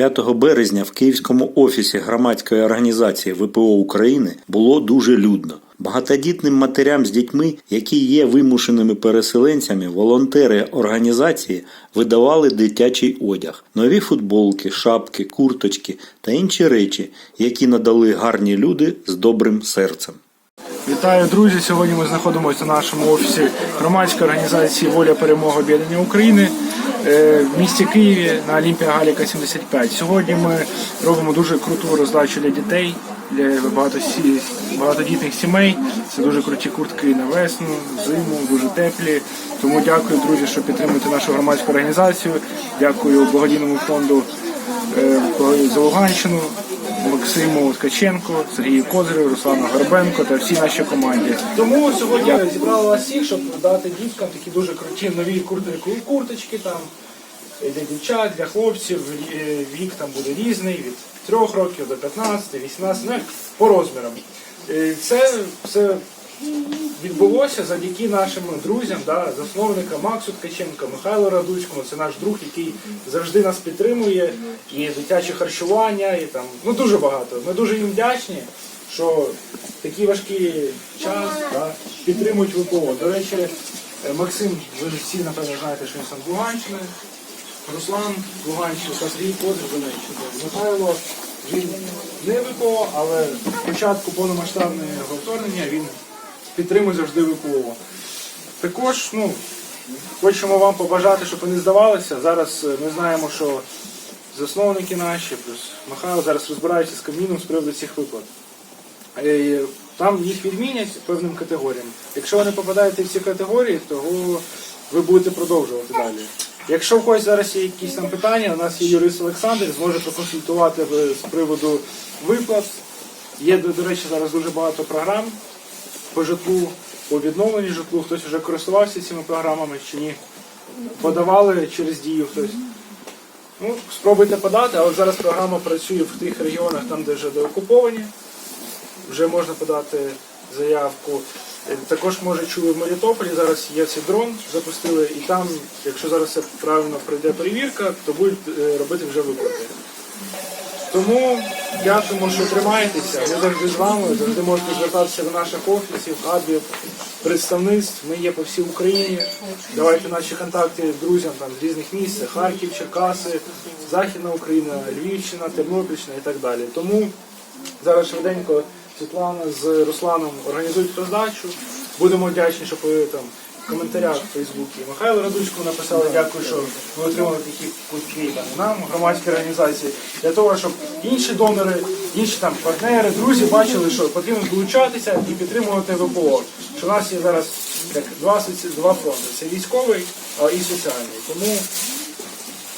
5 березня в Київському офісі громадської організації ВПО України було дуже людно. Багатодітним матерям з дітьми, які є вимушеними переселенцями, волонтери організації видавали дитячий одяг, нові футболки, шапки, курточки та інші речі, які надали гарні люди з добрим серцем. Вітаю, друзі! Сьогодні ми знаходимося на нашому офісі громадської організації Воля перемога об'єднання України в місті Києві на Олімпія Галіка 75. Сьогодні ми робимо дуже круту роздачу для дітей, для багатодітних сімей. Це дуже круті куртки на весну, зиму, дуже теплі. Тому дякую, друзі, що підтримуєте нашу громадську організацію. Дякую благодійному фонду е, за Луганщину, Максиму Ткаченко, Сергію Козирю, Руслану Горбенко та всій нашій команді. Тому сьогодні я зібрала вас всіх, щоб дати діткам такі дуже круті нові курт- курточки там для дівчат, для хлопців. Е, Вік там буде різний від 3 років до 15, 18, ну як по розмірам. Це все відбулося завдяки нашим друзям, да, засновникам Максу Ткаченко, Михайлу Радуцькому. Це наш друг, який завжди нас підтримує, і дитяче харчування, і там ну дуже багато. Ми дуже їм вдячні, що такий важкий час да, підтримують ВПО. До речі, е, Максим, ви всі напевно знаєте, що він сам з Луганщини. Руслан Луганщина Сергій Козир Донеччина. Михайло він не ВПО, але з початку повномасштабного вторгнення він підтримує завжди ВПО. Також ну, хочемо вам побажати, щоб ви не здавалися. Зараз е, ми знаємо, що засновники наші, плюс Михайло зараз розбираються з Кабміном з приводу цих виплат. Е, Там їх відмінять певним категоріям. Якщо ви не попадаєте в ці категорії, то ви будете продовжувати далі. Якщо в когось зараз є якісь там питання, у нас є юрист Олександр, зможе проконсультувати з приводу виплат. Є, до речі, зараз дуже багато програм по житлу, по відновленню житлу. Хтось вже користувався цими програмами чи ні. Подавали через дію хтось. Ну, спробуйте подати, але зараз програма працює в тих регіонах, там, де вже деокуповані. Вже можна подати заявку. Е, Також може чули в Мелітополі. Зараз є цей дрон, запустили, і там, якщо зараз все правильно пройде перевірка, то будуть е, робити вже виплати. Тому дякуємо, що тримаєтеся. Ми завжди з вами, завжди можете звертатися до наших офісів, хабів, представництв. Ми є по всій Україні. Давайте наші контакти друзям там з різних місць: Харків, Черкаси, Західна Україна, Львівщина, Тернопільщина і так далі. Тому зараз швиденько Світлана з Русланом організують роздачу. Будемо вдячні, щоб ви там коментарях в Фейсбуці Михайло Радуцькому написали, дякую, що ви отримали такі кутки нам, громадські організації, для того, щоб інші донори, інші там партнери, друзі бачили, що потрібно долучатися і підтримувати ВПО. Що в нас є зараз як два, два фронти. Це військовий і соціальний. Тому,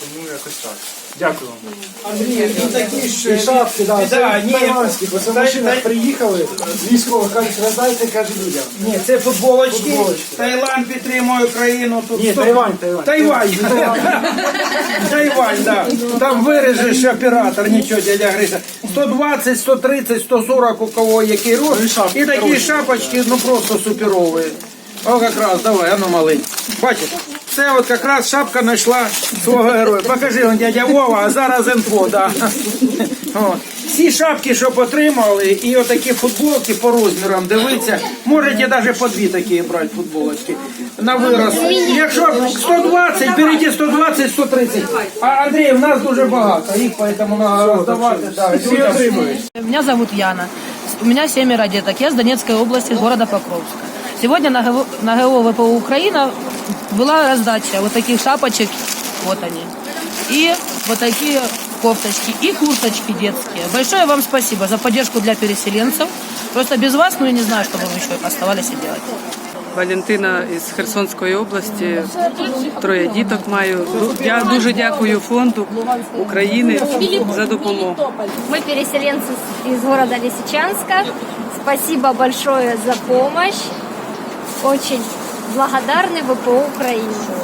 тому якось так. Дякую вам. Андрій, ну такі ж шапки, да, Да, це ні, тайванські, бо це дай- машинах дай- приїхали з військових, кажуть, роздайте, каже людям. Ні, це футболочки. Футболочки. Таїланд підтримує Україну. Тут Ні, сто- Тайвань, Тайвань. Тайвань. Тайвань, да. Там вирежеш оператор, нічого, дядя Гриша. 120, 130, 140 у кого який Ну, і рост. шапки І такі хороші. шапочки, ну просто суперові. О, якраз, давай, а ну малий. Бачиш? Це от якраз шапка знайшла свого героя. Покажи, он дядя Вова, а зараз інфо, да. Всі шапки, що отримали, і отакі футболки по розмірам, дивіться. Можете навіть по дві такі брати футболочки на вираз. Якщо 120, беріть 120, 130. А Андрій, в нас дуже багато, їх поэтому треба роздавати. Да, Всі отримують. Меня зовут Яна. У меня семеро деток. Я с Донецкой области, города Покровска. Сегодня на ГО ВПО Украина была раздача вот таких шапочек, вот они, и вот такие кофточки и курточки детские. Большое вам спасибо за поддержку для переселенцев. Просто без вас, ну я не знаю, что бы мы еще оставались и делать. Валентина із Херсонської області. Троє діток маю. Ду- Я дуже дякую фонду України за допомогу. Мы переселенцы с- из города Лисичанска. Спасибо большое за помощь. Очень благодарны ВПО Украине.